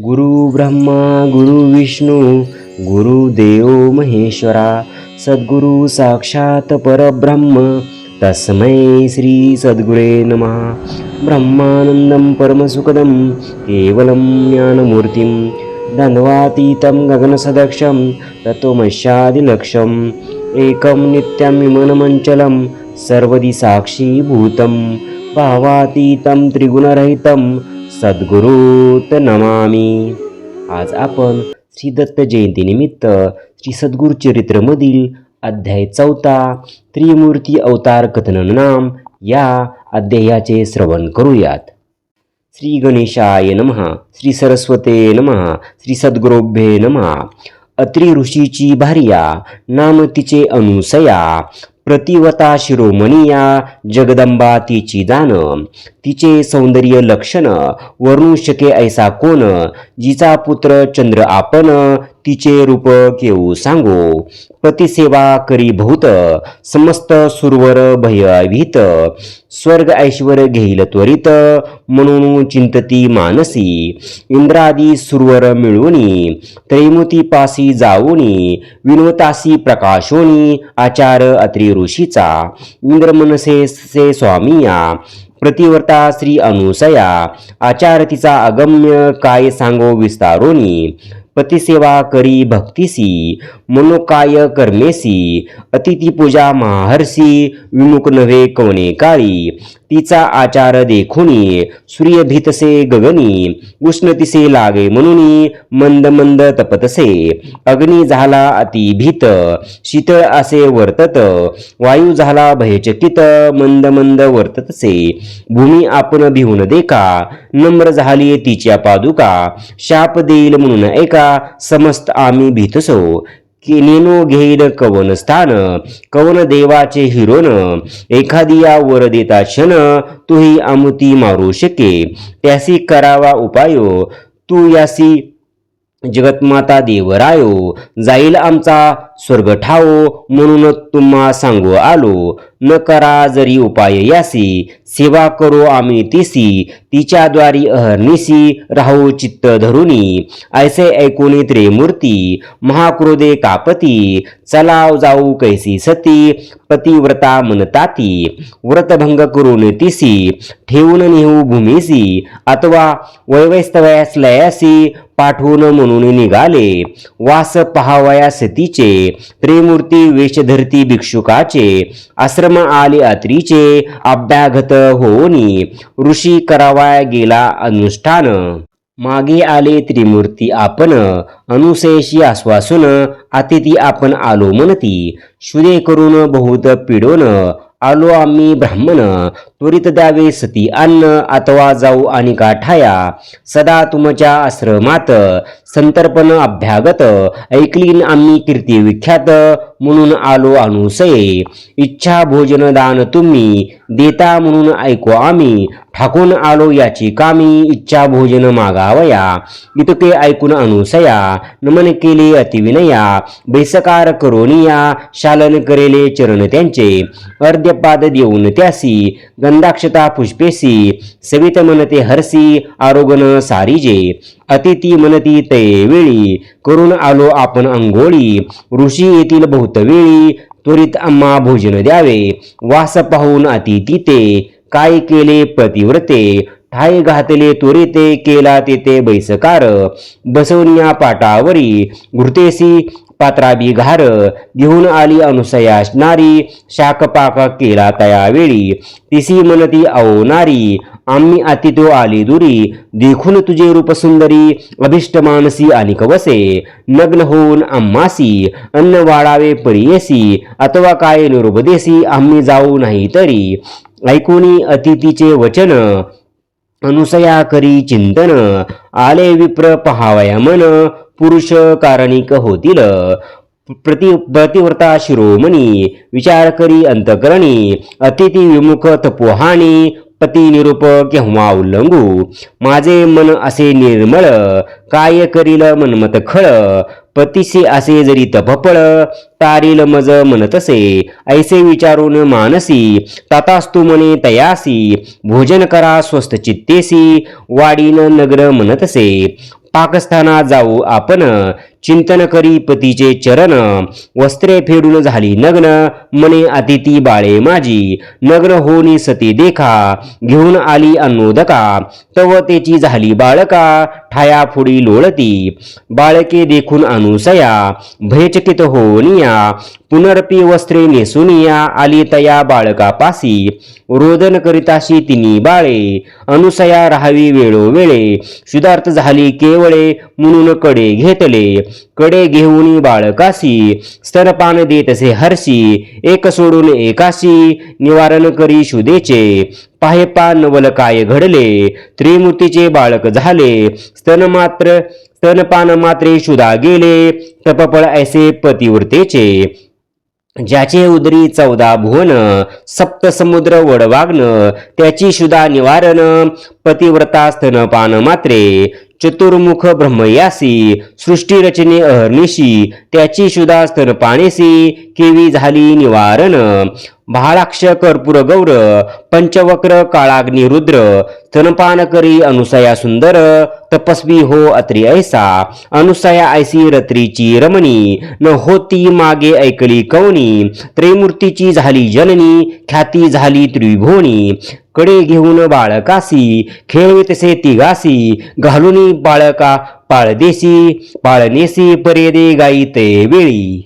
गुरु ब्रह्मा गुरु विष्णू गुरुदेव महेश्वरा सद्गुरु साक्षात परब्रह्म तस्मै श्री सद्गुरे नमः। ब्रह्मानन्दं परमसुखदं केवलं ज्ञानमूर्तिं दन्वातीतं गगनसदक्षं तत्त्वमस्यादिलक्ष्यम् एकं नित्यं विमनमञ्चलं सर्वदि साक्षीभूतं भावातीतं त्रिगुणरहितं सद्गुरूत नमामी. आज आपण श्री दत्त जयंतीनिमित्त श्री सद्गुरू चरित्रमधील अध्याय चौथा त्रिमूर्ती अवतार कथनन नाम या अध्यायाचे श्रवण करूयात. श्री गणेशाय नमहा श्री सरस्वते नमहा श्री सद्गुरोभ्ये नमहा अत्रि ऋषीची भार्या नाम तिचे अनुसया प्रतिवता शिरोमणिया जगदंबा तिची दान तिचे सौंदर्य लक्षण वर्णू शके ऐसा कोण जिचा पुत्र चंद्र आपण तिचे रूप केऊ सांगो. पतिसेवा करी बहुत समस्त सुरवर भयभीत स्वर्ग ऐश्वर घेईल त्वरित म्हणून चिंतती मानसी. इंद्रादी सुरवर मिळवणी त्रैमुती पासी जाऊनी विनवतासी प्रकाशोनी आचार अत्रि ऋषीचा. इंद्र मनसे से स्वामीया प्रतिवर्ता श्री अनुसया. आचार तिचा अगम्य काय सांगो विस्तारोनी. पतिसेवा करी भक्तिसी मनोकाय कर्मेसी अतिथी पूजा महाहर्षी विमुख नव्हे कवणे काळी तिचा आचार देखुनी सूर्य भीतसे गगनी उष्णतिसे लागे म्हणून मंद मंद तपतसे अग्नी झाला अति भीत शीतळ असे वर्तत वायू झाला भयचकित मंद मंद वर्ततसे भूमी आपण भिवून देखा नम्र झाली तिच्या पादुका शाप देईल म्हणून ऐका समस्त आम्ही भीतसो. की नेनो कवन स्थान कवन देवाचे हिरोन एखादी या वर देता क्षण तूही आमुती मारू शके. त्यासी करावा उपायो तू यासी जगतमाता देवरायो. जाईल आमचा स्वर्ग ठावो म्हणून तुम्हा सांगू आलो. न करा जरी उपाय यासी सेवा करो आम्ही तिसी तिच्याद्वारी अहर्निसी राहू चित्त धरुनी. ऐसे ऐकुनी त्रिमूर्ती महाक्रोधे कापती. चलाव जाऊ कैसी सती पतिव्रता मनताती व्रतभंग करून तिसी ठेवून नेहू भूमीसी. अथवा वैवैस्तवयास लयासी पाठवून म्हणून निघाले. वास पहावयास तिचे त्रिमूर्ती वेशधरती भिक्षुकाचे आश्रम आले अत्रीचे अभ्यागत होनी ऋषी करावाय गेला अनुष्ठान. मागे आले त्रिमूर्ती आपण अनुशयशी आश्वासून अतिथी आपण आलो म्हणती. शुदे करून बहुत पिडोन आलो आम्ही ब्राह्मण त्वरित द्यावे सती अन्न अथवा जाऊ आणि गाठाया. सदा तुमच्या आश्रमात संतर्पण अभ्यागत. ऐकलीन आम्ही कीर्ती विख्यात. म्हणून आलो अनुसये. इच्छा भोजन दान तुम्ही. देता म्हणून ऐकू आम्ही. ठाकून आलो याची कामी. इच्छा भोजन मागावया. इतके ऐकून अनुसया. नमन केले अतिविनया बैसकार करोनिया. शालन करेले चरण त्यांचे. अर्ध्यपाद देऊन त्यासी. मंदाक्षता पुष्पेसी सवित मनते हरसी आरोगन सारीजे अतिथी मनती तयवेळी करून आलो आपण अंघोळी ऋषी येथील बहुतवेळी त्वरित अम्मा भोजन द्यावे वास पाहून अतिथी ते काय केले प्रतिव्रते ठाई घातले त्वरिते केला तेथे बैसकार बसवण्या पाटावरी घृतेसी पात्राबी घार घेऊन आली अनुसया नारी शाकपाक केला तयावेळी तिसी मनती आवनारी आम्ही अतितो आली दुरी देखून तुझे रूपसुंदरी अभिष्ट मानसी आणि कवसे नग्न होऊन आम्हासी अन्न वाढावे परियेसी अथवा काय निरुपदेसी आम्ही जाऊ नाही तरी. ऐकुनी अतिथीचे वचन अनुसया करी चिंतन आले विप्र पहावया मन पुरुष कारणिक होतील. प्रति प्रतिव्रता शिरोमणी विचार करी अंतकरणी अतिथी विमुख तपोहानी पती निरूप केव्हा उल्लंघू? माझे मन असे निर्मळ काय करील मनमत खळ? पतीशी असे जरी तपफळ तारील मज म्हणतसे ऐसे विचारून मानसी तातास्तु मने तयासी. भोजन करा स्वस्त चित्तेसी वाडीन नगर म्हणतसे पाकस्थाना जाऊ आपण चिंतन करी पतीचे चरण. वस्त्रे फेडून झाली नग्न. मने अतिथी बाळे माझी नग्न होनी सती देखा. घेऊन आली अन्नोदका. तव तेची झाली बाळका. ठाया फुडी लोळती. बाळके देखून अनुसया. भयचकित होनिया पुनर्पी वस्त्रे नेसुनिया. आली तया बाळकापासी रोदन करिताशी तिनी बाळे. अनुसया राहावी वेळोवेळे. शुदार्थ झाली केवळे. म्हणून कडे घेतले. कडे घेऊन बाळकासी. स्तनपान देतसे हर्षी एक सोडून एकाशी निवारण करी शुदेचे पाहे नवल काय घडले. त्रिमूर्तीचे बाळक झाले. स्तन मात्र स्तनपान मात्रे शुदा गेले. तपपळ ऐसे पतिव्रतेचे. ज्याचे उदरी चौदा भुवन सप्त समुद्र वडवाग्न त्याची शुदा निवारण पतिव्रता स्तनपान मात्रे. चतुर्मुख ब्रह्मयासी सृष्टी रचने अहर्निशी त्याची शुदा स्तनपाणेसी केवी झाली निवारण भाळाक्ष कर्पूर गौर पंचवक्र काळाग्नी रुद्र स्तनपान करी अनुसया सुंदर तपस्वी हो अत्री ऐसा अनुसया ऐसी रत्रीची रमणी न होती मागे ऐकली कवनी त्रैमूर्तीची झाली जननी ख्याती झाली त्रिभुवनी कडे घेऊन बाळकासी खेळवितसे तिगासी घालून बाळका पाळदेशी पाळनेसी परेदे गाईते वेळी.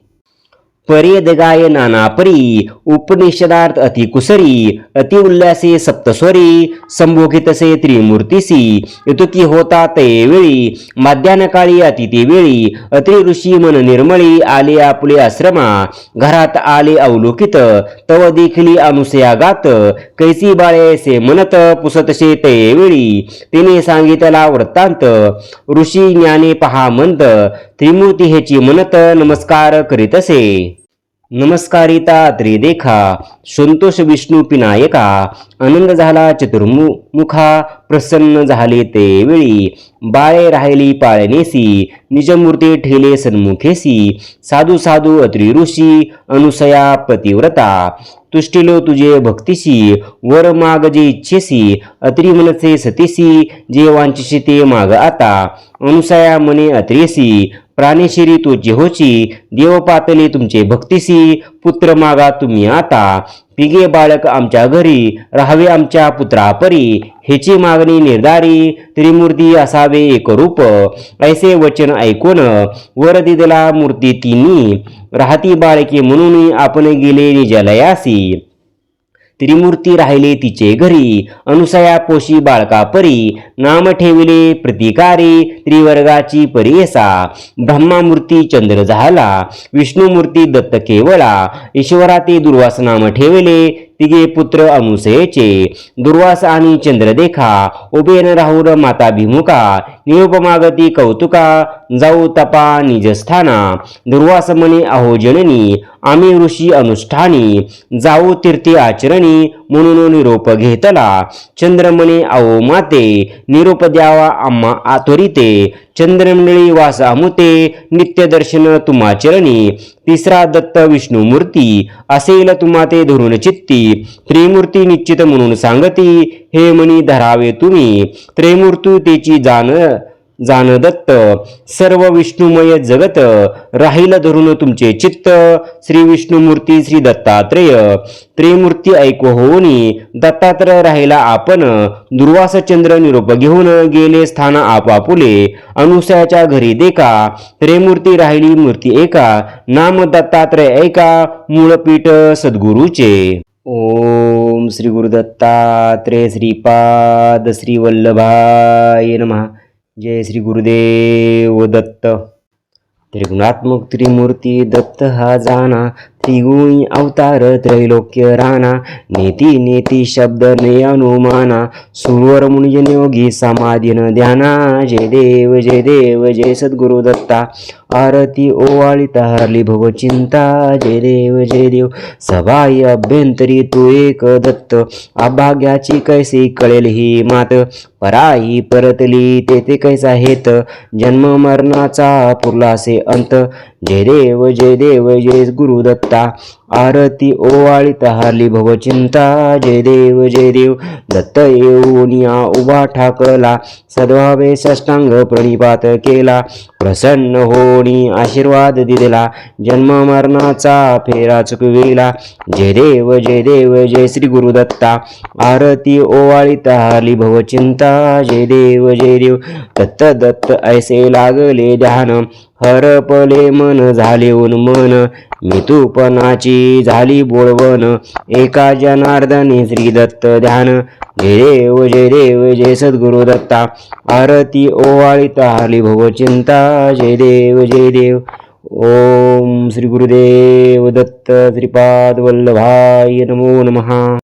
परेद गाय नाना परी उपनिषदार्थ अति कुसरी अति उल्लासे सप्तस्वरी संभोगितसे त्रिमूर्तीसी यतुकी होता ते वेळी माध्यानकाळी अतिथी वेळी अत्रि ऋषी मन निर्मळी आले आपले आश्रमा घरात आले अवलोकित तव देखली अनुसया गात कैसी बाळेसे म्हणत पुसतसे ते वेळी. तिने सांगितला वृत्तांत. ऋषी ज्ञाने पहा मंत त्रिमूर्ती हेची म्हणत नमस्कार करीतसे नमस्कारिता त्रिदेखा. संतोष विष्णू पिनायका. आनंद झाला चतुर्मुखा प्रसन्न झाले ते वेळी. बाळे राहिली पाळणेसी. निजमूर्ती ठेले सन्मुखेसी साधू साधू अत्री ऋषी अनुसया पतिव्रता। तुष्टिलो तुझे भक्तिशी वर माग जे इच्छेसी अत्रि मनसे सतीसी जे वांचिशी ते माग आता। अनुसया मने अत्रेसी प्राणेशिरी तुझे जेहोची देव पातले तुमचे भक्तिसी पुत्र मागा तुम्ही आता. पिगे बाळक आमच्या घरी राहावे आमच्या पुत्रापरी. हेची मागणी निर्धारी त्रिमूर्ती असावे एक रूप. ऐसे वचन ऐकून वर दिदला मूर्ती तिनी राहती बाळके म्हणून आपण गेले निजलयासी. त्रिमूर्ती राहिले तिचे घरी. अनुसया पोशी बाळका परी. नाम ठेविले प्रतिकारी त्रिवर्गाची परियसा. ब्रह्मामूर्ती चंद्र झाला. विष्णुमूर्ती दत्त केवळा. ईश्वराती दुर्वास नाम ठेवले. तिघे पुत्र अनुसयेचे दुर्वास आणि चंद्रदेखा उभेन राहुल राहुर माता भिमुखा निरुपमागती कौतुका जाऊ तपा निजस्थाना दुर्वास म्हणे अहो जननी आम्ही ऋषी अनुष्ठानी जाऊ तीर्थी आचरणी म्हणून निरोप घेतला चंद्रमणी आओ अहो माते निरोप द्यावा आम्हा आतोरिते. चंद्रमंडळी वास अमुते नित्य दर्शन तुम्हा चरणी. तिसरा दत्त विष्णुमूर्ती असेल तुम्हा ते धरून चित्ती. त्रिमूर्ती निश्चित म्हणून सांगती हे मणी धरावे तुम्ही. त्रिमूर्ती तेची जाण जाण दत्त सर्व विष्णुमय जगत राहील धरून तुमचे चित्त. श्री विष्णुमूर्ती श्री दत्तात्रेय. त्रिमूर्ती ऐकू होऊनी दत्तात्रय राहिला आपण. दुर्वास चंद्र निरोप घेऊन गेले स्थान आपापुले. अनुसयाच्या घरी देखा. त्रिमूर्ती राहिली मूर्ती एका. नाम दत्तात्रय ऐका. मूळपीठ सद्गुरूचे. ओम श्री गुरुदत्तात्रेय श्रीपाद श्री वल्लभाय नमः. जय श्री गुरुदेव दत्त. त्रिगुणात्मक त्रिमूर्ती दत्त हा जाना. तिगुणी अवतार त्रैलोक्य राणा नेती नेती शब्द ने अनुमाना सुरवर मुनिजन योगी समाधी ध्याना जय देव जय देव जय सद्गुरु दत्ता आरती ओवाळीत हरली भव चिंता जय देव जय देव सभाई अभ्यंतरी तू एक दत्त अभाग्याची कैसी कळेल ही मात पराई परतली तेथे कैसा हेत जन्म मरणाचा पुरलासे अंत जय देव जय देव जय गुरुदत्ता. आरती ओवाळीत हारली भवचिंता जय देव जय देव. दत्त येऊनिया उभा ठाकला. सद्भावे सष्टांग प्रणिपात केला. प्रसन्न होणी आशीर्वाद दिला. जन्म मरणाचा फेरा चुकविला. जय देव जय देव जय श्री गुरुदत्ता आरती ओवाळीत हारली भवचिंता जय देव जय देव. दत्त दत्त ऐसे लागले ध्यान. हरपले मन झाले उन्मन. मितूपणाची झाली बोळवण एका जनार्दने श्री दत्त ध्यान. जय देव जय देव जय सद्गुरु दत्ता. आरती ओवाळीत भव चिंता. जय देव जय देव. ओम श्री गुरुदेव दत्त श्रीपाद वल्लभाय नमो नमः.